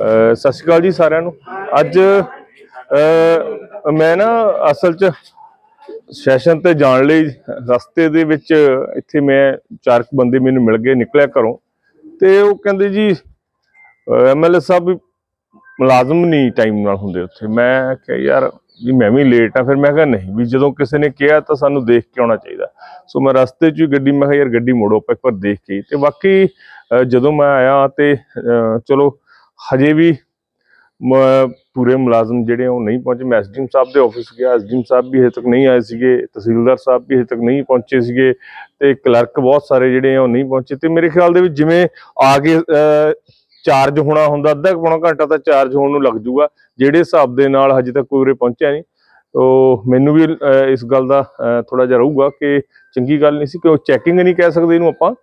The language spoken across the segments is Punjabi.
ਸਤਿ ਸ਼੍ਰੀ ਅਕਾਲ ਜੀ ਸਾਰਿਆਂ ਨੂੰ। ਅੱਜ ਮੈਂ ਨਾ ਅਸਲ 'ਚ ਸੈਸ਼ਨ ਤੇ ਜਾਣ ਲਈ ਰਸਤੇ ਦੇ ਵਿੱਚ ਇੱਥੇ ਮੈਂ ਚਾਰ ਕੁ ਬੰਦੇ ਮੈਨੂੰ ਮਿਲ ਗਏ, ਨਿਕਲਿਆ ਘਰੋਂ। ਤੇ ਉਹ ਕਹਿੰਦੇ ਜੀ ਐਮਐਲਏ ਸਾਹਿਬ ਵੀ ਮੁਲਾਜ਼ਮ ਨਹੀਂ ਟਾਈਮ ਨਾਲ ਹੁੰਦੇ ਉੱਥੇ। ਮੈਂ ਕਿਹਾ, ਯਾਰ ਵੀ ਮੈਂ ਵੀ ਲੇਟ ਆ ਫਿਰ ਮੈਂ ਕਿਹਾ, ਨਹੀਂ, ਵੀ ਜਦੋਂ ਕਿਸੇ ਨੇ ਕਿਹਾ ਤਾਂ ਸਾਨੂੰ ਦੇਖ ਕੇ ਆਉਣਾ ਚਾਹੀਦਾ। ਸੋ ਮੈਂ ਰਸਤੇ 'ਚ ਹੀ ਗੱਡੀ, ਮੈਂ ਕਿਹਾ, ਯਾਰ, ਗੱਡੀ ਮੋੜੋ, ਆਪਾਂ ਇੱਕ ਵਾਰ ਦੇਖ ਕੇ ਆਈਏ। ਤੇ ਬਾਕੀ ਜਦੋਂ ਮੈਂ ਆਇਆ ਤੇ ਚਲੋ ਹਜੇ ਵੀ ਮ- ਪੂਰੇ ਮੁਲਾਜ਼ਮ ਜਿਹੜੇ ਆ, ਉਹ ਨਹੀਂ ਪਹੁੰਚੇ। ਮੈਂ ਐਸਡੀਐਮ ਸਾਹਿਬ ਦੇ ਆਫਿਸ ਗਿਆ। ਐਸਡੀਐਮ ਸਾਹਿਬ ਵੀ ਹਜੇ ਤੱਕ ਨਹੀਂ ਆਏ ਸੀਗੇ। ਤਹਿਸੀਲਦਾਰ ਸਾਹਿਬ ਵੀ ਹਜੇ ਤੱਕ ਨਹੀਂ ਪਹੁੰਚੇ ਸੀਗੇ। ਤੇ ਕਲਰਕ ਬਹੁਤ ਸਾਰੇ ਜਿਹੜੇ ਆ, ਉਹ ਨਹੀਂ ਪਹੁੰਚੇ। ਤੇ ਮੇਰੇ ਖਿਆਲ ਦੇ ਵਿੱਚ ਜਿਵੇਂ ਆ ਕੇ ਚਾਰਜ ਹੋਣਾ ਹੁੰਦਾ, ਅੱਧਾ ਕੁ ਪੌਣਾ ਘੰਟਾ ਤਾਂ ਚਾਰਜ ਹੋਣ ਨੂੰ ਲੱਗ ਜੂਗਾ। ਜਿਹੜੇ ਹਿਸਾਬ ਦੇ ਨਾਲ ਹਜੇ ਤੱਕ ਕੋਈ ਉਰੇ ਪਹੁੰਚਿਆ ਨਹੀਂ। ਤੋ ਮੈਨੂੰ ਵੀ ਇਸ ਗੱਲ ਦਾ ਥੋੜਾ ਜਿਹਾ ਰਹੂਗਾ ਕਿ ਚੰਗੀ ਗੱਲ ਨਹੀਂ ਸੀ ਕਿ ਉਹ ਚੈਕਿੰਗ ਨਹੀਂ ਕਹਿ ਸਕਦੇ ਇਹਨੂੰ ਆਪਾਂ।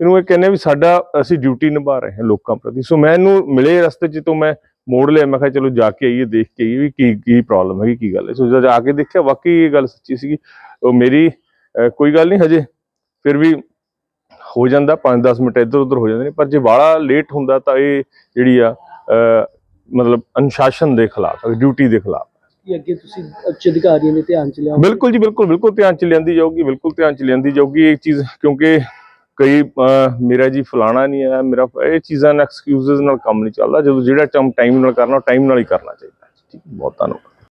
ਇਹਨੂੰ ਇਹ ਕਹਿੰਦੇ ਵੀ ਸਾਡਾ ਅਸੀਂ ਡਿਊਟੀ ਨਿਭਾ ਰਹੇ ਹਾਂ ਲੋਕਾਂ ਪ੍ਰਤੀ। ਸੋ ਮੈਂ ਇਹਨੂੰ ਮਿਲੇ ਰਸਤੇ 'ਚ ਤੋਂ ਮੈਂ ਮੋੜ ਲਿਆ। ਮੈਂ ਕਿਹਾ ਚਲੋ ਜਾ ਕੇ ਆਈਏ ਦੇਖ ਕੇ ਆਈਏ ਵੀ ਕੀ ਕੀ ਪ੍ਰੋਬਲਮ ਹੈਗੀ ਕੀ ਗੱਲ ਹੈ। ਸੋ ਜਦ ਜਾ ਕੇ ਦੇਖਿਆ ਵਾਕਈ ਇਹ ਗੱਲ ਸੱਚੀ ਸੀਗੀ। ਉਹ ਮੇਰੀ ਕੋਈ ਗੱਲ ਨਹੀਂ ਹਜੇ ਫਿਰ ਵੀ ਹੋ ਜਾਂਦਾ। 5-10 ਮਿੰਟ ਇੱਧਰ ਉੱਧਰ ਹੋ ਜਾਂਦੇ ਨੇ। ਪਰ ਜੇ ਬਾਹਲਾ ਲੇਟ ਹੁੰਦਾ ਤਾਂ ਇਹ ਜਿਹੜੀ ਆ ਮਤਲਬ ਅਨੁਸ਼ਾਸਨ ਦੇ ਖਿਲਾਫ ਡਿਊਟੀ ਦੇ ਖਿਲਾਫ। ਕਿ ਅੱਗੇ ਤੁਸੀਂ ਉੱਚ ਅਧਿਕਾਰੀਆਂ ਦੇ ਧਿਆਨ ਚ ਲਿਆਓ ਬਿਲਕੁਲ ਜੀ ਬਿਲਕੁਲ ਬਿਲਕੁਲ ਧਿਆਨ ਚ ਲਿਆਂਦੀ ਜਾਊਗੀ ਬਿਲਕੁਲ ਧਿਆਨ ਚ ਲਿਆਂਦੀ ਜਾਊਗੀ। ਇਹ ਚੀਜ਼ ਕਿਉਂਕਿ ਕਈ ਮੇਰਾ ਜੀ ਫਲਾਣਾ ਨਹੀਂ ਆਇਆ ਮੇਰਾ ਇਹ ਚੀਜ਼ਾਂ ਨਾਲ ਐਕਸਕਿਊਜ਼ਸ ਨਾਲ ਕੰਮ ਨਹੀਂ ਚੱਲਦਾ, ਜਦੋਂ ਜਿਹੜਾ ਕੰਮ ਟਾਈਮ ਨਾਲ ਕਰਨਾ ਟਾਈਮ ਨਾਲ ਹੀ ਕਰਨਾ ਚਾਹੀਦਾ ਠੀਕ, ਬਹੁਤ ਧੰਨਵਾਦ।